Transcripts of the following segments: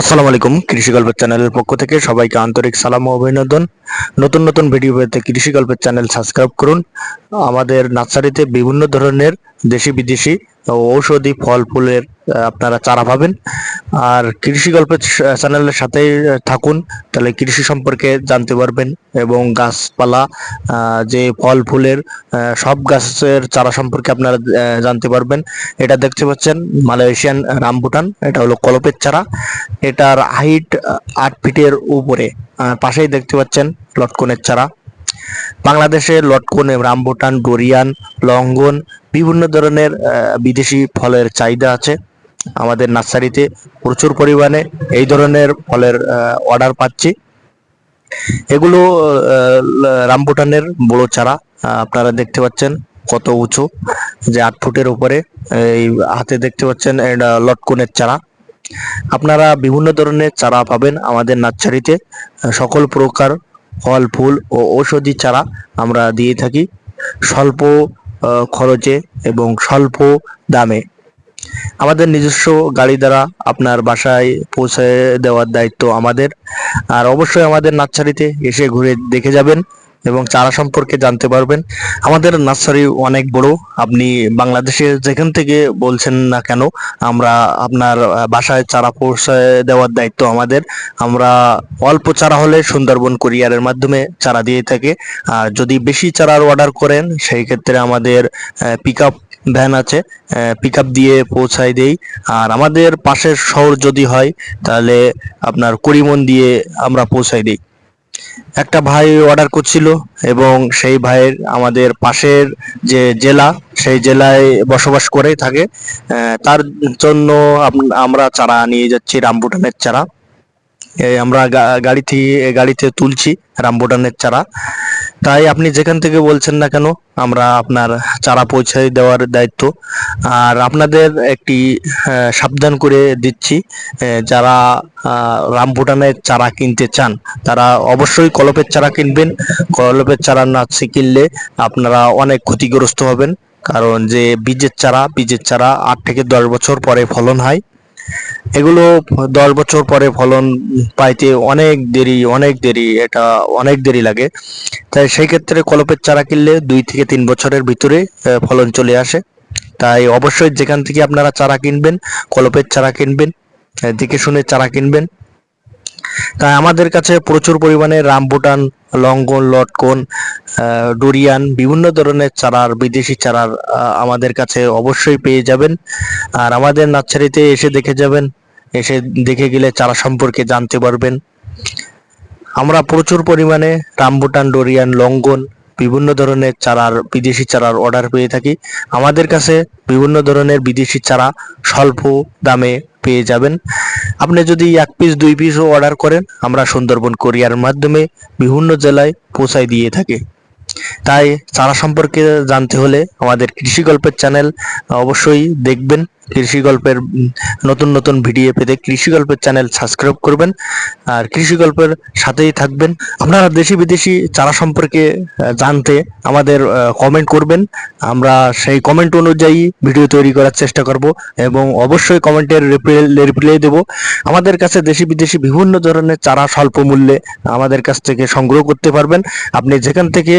আসসালামু আলাইকুম, কৃষি গল্পের চ্যানেলের পক্ষ থেকে সবাইকে আন্তরিক সালাম ও অভিনন্দন। নতুন নতুন ভিডিও পেতে কৃষি গল্পের চ্যানেল সাবস্ক্রাইব করুন। আমাদের নার্সারিতে বিভিন্ন ধরনের দেশি বিদেশি ঔষধি ফল, ফুলের আপনারা চারা পাবেন। আর কৃষি গল্পের চ্যানেলের আহ, থাকুন। তাহলে কৃষি সম্পর্কে জানতে পারবেন এবং গাছপালা যে ফল ফুলের সব গাছের চারা সম্পর্কে আপনারা জানতে পারবেন। এটা দেখতে পাচ্ছেন মালয়েশিয়ান রামবুটান এটা হলো কলপের চারা। এটার হাইট আট ফিটের উপরে। পাশেই দেখতে পাচ্ছেন লটকনের চারা। বাংলাদেশে লটকন রামবুটান ডোরিয়ান লঙ্গন বিভিন্ন ধরনের বিদেশি ফলের চাহিদা আছে। আমাদের নার্সারিতে প্রচুর পরিমাণে এই ধরনের ফলের অর্ডার পাচ্ছি। এগুলো রামবুটানের বড় চারা আপনারা দেখতে পাচ্ছেন কত উঁচু, যে আট ফুটের উপরে। এই হাতে দেখতে পাচ্ছেন এটা লটকনের চারা। আপনারা বিভিন্ন ধরনের চারা পাবেন আমাদের নার্সারিতে। সকল প্রকার ফল, ফুল ও ঔষধি চারা আমরা দিয়ে থাকি। স্বল্প খরচে এবং স্বল্প দামে। আমাদের নিজস্ব গাড়ি দ্বারা আপনার বাসায় পৌঁছে দেওয়ার দায়িত্ব আমাদের। আর অবশ্যই আমাদের নার্সারিতে এসে ঘুরে দেখে যাবেন এবং চারা সম্পর্কে জানতে পারবেন। আমাদের নার্সারি অনেক বড়, আপনি বাংলাদেশে যেখান থেকে বলছেন না কেন, আমরা আপনার বাসায় চারা পৌঁছে দেওয়ার দায়িত্ব আমাদের। আমরা অল্প চারা হলে সুন্দরবন কুরিয়ারের মাধ্যমে চারা দিয়ে থাকে। আর যদি বেশি চারার অর্ডার করেন, সেই ক্ষেত্রে আমাদের পিক আপ ভ্যান আছে পিক দিয়ে পৌঁছায় দেই। আর আমাদের পাশের শহর যদি হয়, তাহলে আপনার করিমন দিয়ে আমরা পৌঁছাই দিই। একটা ভাই অর্ডার করছিল এবং সেই ভাইয়ের আমাদের পাশের যে জেলা, সেই জেলায় বসবাস করে থাকে। তার জন্য আমরা চারা নিয়ে যাচ্ছি, রামবুটানের চারা। আমরা গাড়ি থেকে গাড়িতে তুলছি রামবুটানের চারা। তাই আপনি যেখান থেকে বলছেন না কেন আমরা আপনার চারা পৌঁছে দেওয়ার দায়িত্ব। আর আপনাদের একটি সাবধান করে দিচ্ছি যারা আহ, রামবুটানের চারা কিনতে চান তারা অবশ্যই কলপের চারা কিনবেন। কলপের চারা না কিনলে আপনারা অনেক ক্ষতিগ্রস্ত হবেন। কারণ যে বীজের চারা বীজের চারা আট থেকে দশ বছর পরে ফলন হয়। এগুলো দশ বছর পরে ফলন পাইতে অনেক দেরি অনেক দেরি, এটা অনেক দেরি লাগে। তাই সেই ক্ষেত্রে কলপের চারা কিনলে দুই থেকে তিন বছরের ভিতরে ফলন চলে আসে। তাই অবশ্যই যেখান থেকে আপনারা চারা কিনবেন, কলপের চারা কিনবেন দেখে শুনে চারা কিনবেন। তাই আমাদের কাছে প্রচুর পরিমাণে রামবুটান লঙ্গন, লটকন ডুরিয়ান, বিভিন্ন ধরনের চারার, বিদেশি চারার আমাদের কাছে অবশ্যই পেয়ে যাবেন। আর আমাদের নার্সারিতে এসে দেখে যাবেন, এসে দেখে গেলে চারা সম্পর্কে জানতে পারবেন। আমরা প্রচুর পরিমাণে রামবুটান ডোরিয়ান, লঙ্গন, বিভিন্ন ধরনের চারার, বিদেশি চারার অর্ডার পেয়ে থাকি। আমাদের কাছে বিভিন্ন ধরনের বিদেশি চারা স্বল্প দামে পেয়ে যাবেন। আপনি যদি এক পিস দুই পিসও অর্ডার করেন, আমরা সুন্দরবন কোরিয়ার মাধ্যমে বিভিন্ন জেলায় পৌঁছায় দিয়ে থাকি। তাই চারা সম্পর্কে জানতে হলে আমাদের কৃষি গল্পের চ্যানেল অবশ্যই দেখবেন। কৃষি গল্পের নতুন নতুন ভিডিও পেতে কৃষি গল্পের চ্যানেল সাবস্ক্রাইব করবেন। আর কৃষি গল্পের সাথেই থাকবেন। আপনারা দেশি বিদেশি চারা সম্পর্কে জানতে আমাদের কমেন্ট করবেন। আমরা সেই কমেন্ট অনুযায়ী ভিডিও তৈরি করার চেষ্টা করব এবং অবশ্যই কমেন্টের রিপ্লাই দেব। আমাদের কাছে দেশি বিদেশি বিভিন্ন ধরনের চারা স্বল্প মূল্যে আমাদের কাছ থেকে সংগ্রহ করতে পারবেন। আপনি যেখান থেকে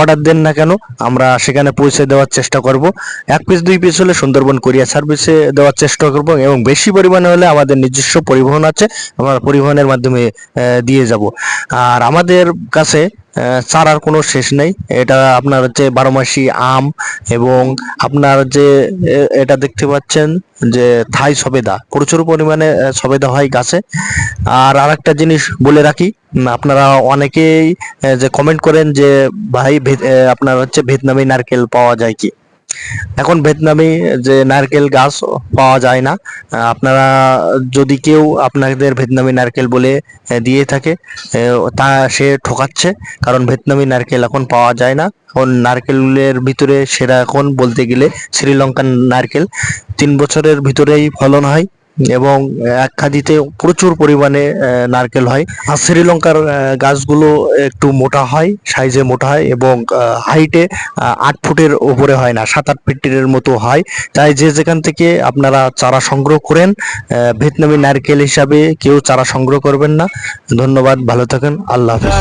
অর্ডার দেন না কেন, আমরা সেখানে পৌঁছে দেওয়ার চেষ্টা করব। এক পিস দুই পিস হলে সুন্দরবন কোরিয়া সার্ভিসে দেওয়ার চেষ্টা করব এবং বেশি পরিমাণে হলে আমাদের নিজস্ব পরিবহন আছে, আমরা পরিবহনের মাধ্যমে দিয়ে যাব। আর আমাদের কাছে চারার কোনো শেষ নেই। এটা আপনার হচ্ছে বারো মাসি আম এবং আপনার যে এটা দেখতে পাচ্ছেন যে থাই সবেদা। প্রচুর পরিমাণে সবেদা হয় গাছে। আর আরেকটা জিনিস বলে রাখি আপনারা অনেকেই যে কমেন্ট করেন যে, ভাই আপনার হচ্ছে ভিয়েতনামি নারকেল পাওয়া যায় কি? এখন ভিয়েতনামি যে নারকেল গাছ পাওয়া যায় না, আপনারা যদি কেউ আপনাদের ভিয়েতনামি নারকেল বলে দিয়ে থাকে তা সে ঠকাচ্ছে, কারণ ভিয়েতনামি নারকেল এখন পাওয়া যায় না। এখন নারকেলের ভিতরে সেরা এখন বলতে গেলে শ্রীলঙ্কার নারকেল। তিন বছরের ভিতরেই ফলন হয়। এবং এক খাদিতে প্রচুর পরিমাণে নারকেল হয়। আর শ্রীলঙ্কার গাছগুলো একটু মোটা হয়, সাইজে মোটা হয় এবং হাইটে আট ফুটের উপরে হয় না, সাত আট ফিটের মতো হয়। তাই যে যেখান থেকে আপনারা চারা সংগ্রহ করেন ভিয়েতনামি নারকেল হিসাবে কেউ চারা সংগ্রহ করবেন না। ধন্যবাদ, ভালো থাকেন, আল্লাহ হাফেজ।